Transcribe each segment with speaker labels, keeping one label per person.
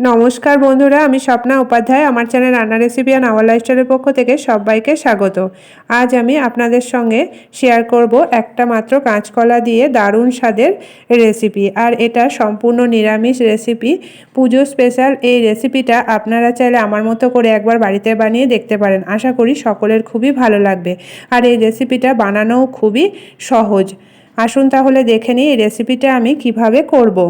Speaker 1: নমস্কার বন্ধুরা, আমি স্বপ্না উপাধ্যায়। আমার চ্যানেল রান্না রেসিপি আর আওয়ার লাইফস্টাইলের পক্ষ থেকে সবাইকে স্বাগত। আজ আমি আপনাদের সঙ্গে শেয়ার করব একটা মাত্র কাঁচকলা দিয়ে দারুণ স্বাদের রেসিপি আর এটা সম্পূর্ণ নিরামিষ রেসিপি পুজো স্পেশাল এই রেসিপিটা আপনারা চাইলে আমার মতো করে একবার বাড়িতে বানিয়ে দেখতে পারেন। আশা করি সকলের খুবই ভালো লাগবে। আর এই রেসিপিটা বানানোও খুবই সহজ। আসুন তাহলে দেখে নিই এই রেসিপিটা আমি কীভাবে করব।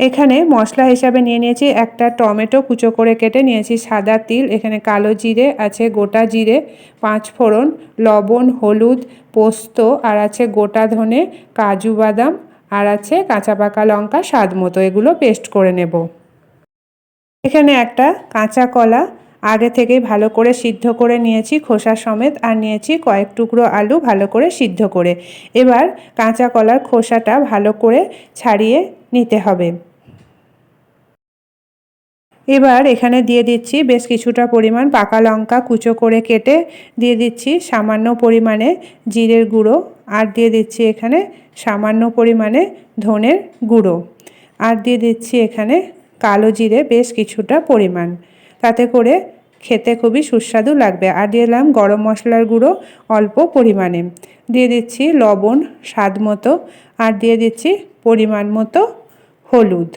Speaker 1: এখানে মশলা হিসাবে নিয়ে নিয়েছি একটা টমেটো কুচো করে কেটে নিয়েছি সাদা তিল, এখানে কালো জিরে আছে গোটা জিরে, পাঁচ ফোড়ন, লবণ, হলুদ, পোস্ত, আর আছে গোটা ধনে, কাজু বাদাম, আর আছে কাঁচা পাকা লঙ্কা স্বাদ মতো। এগুলো পেস্ট করে নেব। এখানে একটা কাঁচা কলা আগে থেকেই ভালো করে সিদ্ধ করে নিয়েছি খোসা সমেত আর নিয়েছি কয়েক টুকরো আলু ভালো করে সিদ্ধ করে। এবার কাঁচা কলার খোসাটা ভালো করে ছাড়িয়ে নিতে হবে। এবার এখানে দিয়ে দিচ্ছি বেশ কিছুটা পরিমাণ পাকা লঙ্কা কুচো করে কেটে দিয়ে দিচ্ছি সামান্য পরিমাণে জিরের গুঁড়ো আর দিয়ে দিচ্ছি এখানে সামান্য পরিমাণে ধনের গুঁড়ো আর দিয়ে দিচ্ছি এখানে কালো জিরে বেশ কিছুটা পরিমাণ। তাতে করে খেতে খুবই সুস্বাদু লাগবে। আর দিয়ে দিলাম গরম মশলার গুঁড়ো অল্প পরিমাণে। দিয়ে দিচ্ছি লবণ স্বাদ মতো। আর দিয়ে দিচ্ছি পরিমাণ মতো হলুদ।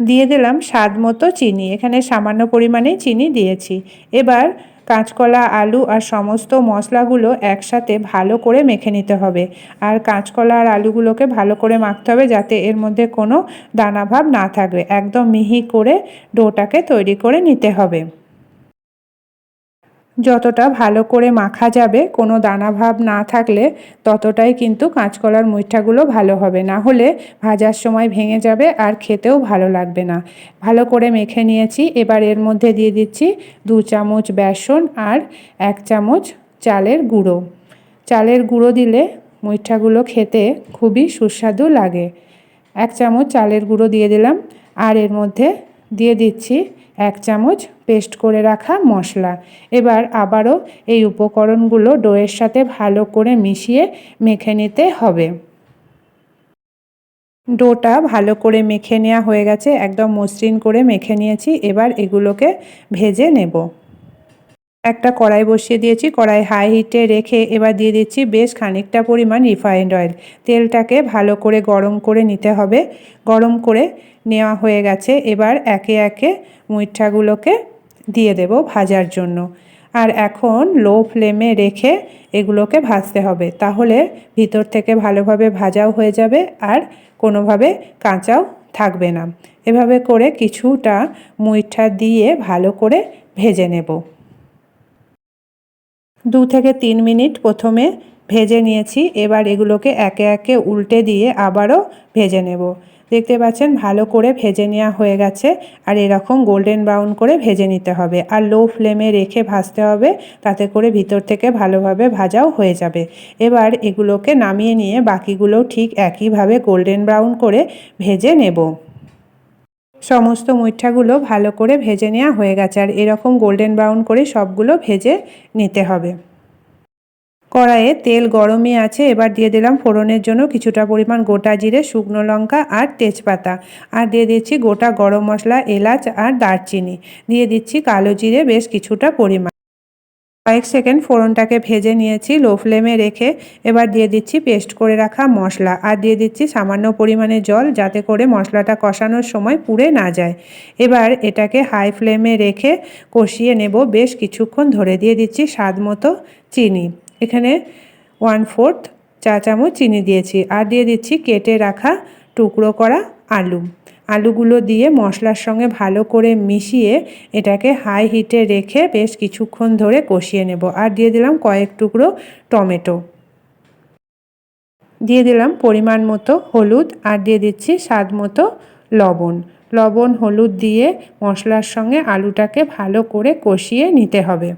Speaker 1: দিয়ে দিলাম স্বাদ মতো চিনি। এখানে সামান্য পরিমাণে চিনি দিয়েছি। এবার কাঁচকলা, আলু আর সমস্ত মশলাগুলো একসাথে ভালো করে মেখে নিতে হবে। আর কাঁচকলা আর আলুগুলোকে ভালো করে মাখতে হবে যাতে এর মধ্যে কোনো দানাভাব না থাকবে। একদম মিহি করে ডোটাকে তৈরি করে নিতে হবে। যতটা ভালো করে মাখা যাবে কোনো দানা ভাব না থাকলে ততটাই কিন্তু কাঁচকলার মুইঠাগুলো ভালো হবে। না হলে ভাজার সময় ভেঙে যাবে আর খেতেও ভালো লাগবে না। ভালো করে মেখে নিয়েছি। এবার এর মধ্যে দিয়ে দিচ্ছি দু চামচ বেসন আর এক চামচ চালের গুঁড়ো। চালের গুঁড়ো দিলে মুইঠাগুলো খেতে খুবই সুস্বাদু লাগে। এক চামচ চালের গুঁড়ো দিয়ে দিলাম। আর এর মধ্যে দিয়ে দিচ্ছি এক চামচ পেস্ট করে রাখা মশলা। এবার আবারও এই উপকরণগুলো ডোয়ের সাথে ভালো করে মিশিয়ে মেখে নিতে হবে। ডোটা ভালো করে মেখে নেওয়া হয়ে গেছে, একদম মসৃণ করে মেখে নিয়েছি। এবার এগুলোকে ভেজে নেব। একটা কড়াই বসিয়ে দিয়েছি, কড়াই হাই হিটে রেখে এবার দিয়ে দিচ্ছি বেশ খানিকটা পরিমাণ রিফাইন্ড অয়েল তেলটাকে ভালো করে গরম করে নিতে হবে। গরম করে নেওয়া হয়ে গেছে, এবার একে একে মুইঠাগুলোকে দিয়ে দেব ভাজার জন্য। আর এখন লো ফ্লেমে রেখে এগুলোকে ভাজতে হবে, তাহলে ভিতর থেকে ভালোভাবে ভাজাও হয়ে যাবে আর কোনোভাবে কাঁচাও থাকবে না। এভাবে করে কিছুটা মুইঠা দিয়ে ভালো করে ভেজে নেব। দু থেকে তিন মিনিট প্রথমে ভেজে নিয়েছি। এবার এগুলোকে একে একে উল্টে দিয়ে আবারও ভেজে নেব। দেখতে পাচ্ছেন ভালো করে ভেজে নেওয়া হয়ে গেছে। আর এরকম গোল্ডেন ব্রাউন করে ভেজে নিতে হবে। আর লো ফ্লেমে রেখে ভাজতে হবে, তাতে করে ভিতর থেকে ভালোভাবে ভাজাও হয়ে যাবে। এবার এগুলোকে নামিয়ে নিয়ে বাকিগুলোও ঠিক একইভাবে গোল্ডেন ব্রাউন করে ভেজে নেব। সমস্ত মুইঠাগুলো ভালো করে ভেজে নেওয়া হয়ে গেছে আর এরকম গোল্ডেন ব্রাউন করে সবগুলো ভেজে নিতে হবে। কড়াইয়ে তেল গরমই আছে, এবার দিয়ে দিলাম ফোড়নের জন্য কিছুটা পরিমাণ গোটা জিরে, শুকনো লঙ্কা আর তেজপাতা। আর দিয়ে দিচ্ছি গোটা গরম মশলা, এলাচ আর দারচিনি। দিয়ে দিচ্ছি কালো জিরে, বেশ কিছুটা পরিমাণ। কয়েক সেকেন্ড ফোড়নটাকে ভেজে নিয়েছি, লো ফ্লেমে রেখে এবার দিয়ে দিচ্ছি পেস্ট করে রাখা মশলা। আর দিয়ে দিচ্ছি সামান্য পরিমাণে জল যাতে করে মশলাটা কষানোর সময় পুড়ে না যায়। এবার এটাকে হাই ফ্লেমে রেখে কষিয়ে নেব বেশ কিছুক্ষণ ধরে। দিয়ে দিচ্ছি স্বাদ মতো চিনি। এখানে ওয়ান ফোর্থ চা চামচ চিনি দিয়েছি। আর দিয়ে দিচ্ছি কেটে রাখা টুকরো করা আলু। আলুগুলো দিয়ে মশলার সঙ্গে ভালো করে মিশিয়ে এটাকে হাই হিটে রেখে বেশ কিছুক্ষণ ধরে কষিয়ে নেব। আর দিয়ে দিলাম কয়েক টুকরো টমেটো। দিয়ে দিলাম পরিমাণ মতো হলুদ আর দিয়ে দিচ্ছি স্বাদ মতো লবণ। লবণ, হলুদ দিয়ে মশলার সঙ্গে আলুটাকে ভালো করে কষিয়ে নিতে হবে।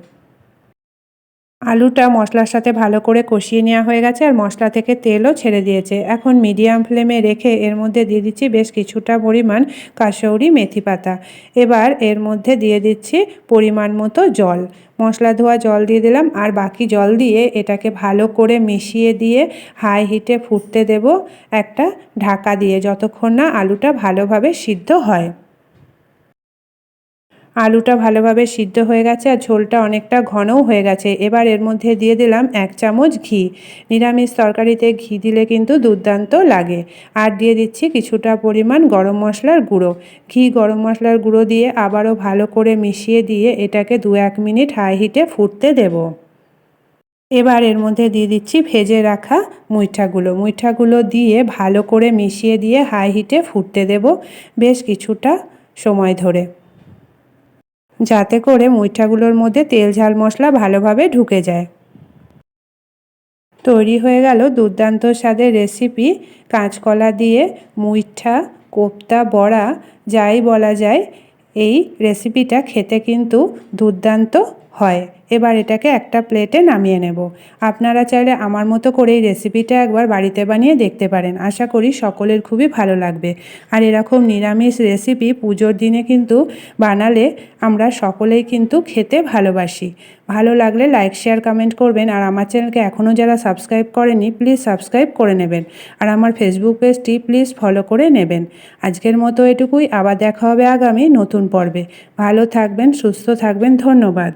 Speaker 1: আলুটা মশলার সাথে ভালো করে কষিয়ে নেওয়া হয়ে গেছে আর মশলা থেকে তেলও ছেড়ে দিয়েছে। এখন মিডিয়াম ফ্লেমে রেখে এর মধ্যে দিয়ে দিচ্ছি বেশ কিছুটা পরিমাণ কাসৌরি মেথি পাতা। এবার এর মধ্যে দিয়ে দিচ্ছি পরিমাণ মতো জল। মশলা ধোয়া জল দিয়ে দিলাম আর বাকি জল দিয়ে এটাকে ভালো করে মিশিয়ে দিয়ে হাই হিটে ফুটতে দেব একটা ঢাকা দিয়ে, যতক্ষণ না আলুটা ভালোভাবে সিদ্ধ হয়। আলুটা ভালোভাবে সিদ্ধ হয়ে গেছে আর ঝোলটা অনেকটা ঘনও হয়ে গেছে। এবার এর মধ্যে দিয়ে দিলাম এক চামচ ঘি। নিরামিষ তরকারিতে ঘি দিলে কিন্তু দুর্দান্ত লাগে। আর দিয়ে দিচ্ছি কিছুটা পরিমাণ গরম মশলার গুঁড়ো। ঘি গরম মশলার গুঁড়ো দিয়ে আবারও ভালো করে মিশিয়ে দিয়ে এটাকে দু এক মিনিট হাই হিটে ফুটতে দেবো। এবার এর মধ্যে দিয়ে দিচ্ছি ভেজে রাখা মুইঠাগুলো। মুইঠাগুলো দিয়ে ভালো করে মিশিয়ে দিয়ে হাই হিটে ফুটতে দেব বেশ কিছুটা সময় ধরে। যাতে করে মুইঠাগুলোর মধ্যে তেল, ঝাল মশলা ভালোভাবে ঢুকে যায়। তৈরি হয়ে গেল দুর্দান্ত স্বাদের রেসিপি। কাঁচকলা দিয়ে মুইঠা, কোপ্তা, বড়া, যাই বলা যায়, এই রেসিপিটা খেতে কিন্তু দুর্দান্ত হয়। এবার এটাকে একটা প্লেটে নামিয়ে নেব। আপনারা চাইলে আমার মতো করে এই রেসিপিটা একবার বাড়িতে বানিয়ে দেখতে পারেন। আশা করি সকলের খুবই ভালো লাগবে। আর এরকম নিরামিষ রেসিপি পুজোর দিনে কিন্তু বানালে আমরা সকলেই কিন্তু খেতে ভালোবাসি। ভালো লাগলে লাইক, শেয়ার, কমেন্ট করবেন। আর আমার চ্যানেলকে এখনও যারা সাবস্ক্রাইব করেনি, প্লিজ সাবস্ক্রাইব করে নেবেন। আর আমার ফেসবুক পেজটি প্লিজ ফলো করে নেবেন। আজকের মতো এটুকুই। আবার দেখা হবে আগামী নতুন পর্বে। ভালো থাকবেন, সুস্থ থাকবেন। ধন্যবাদ।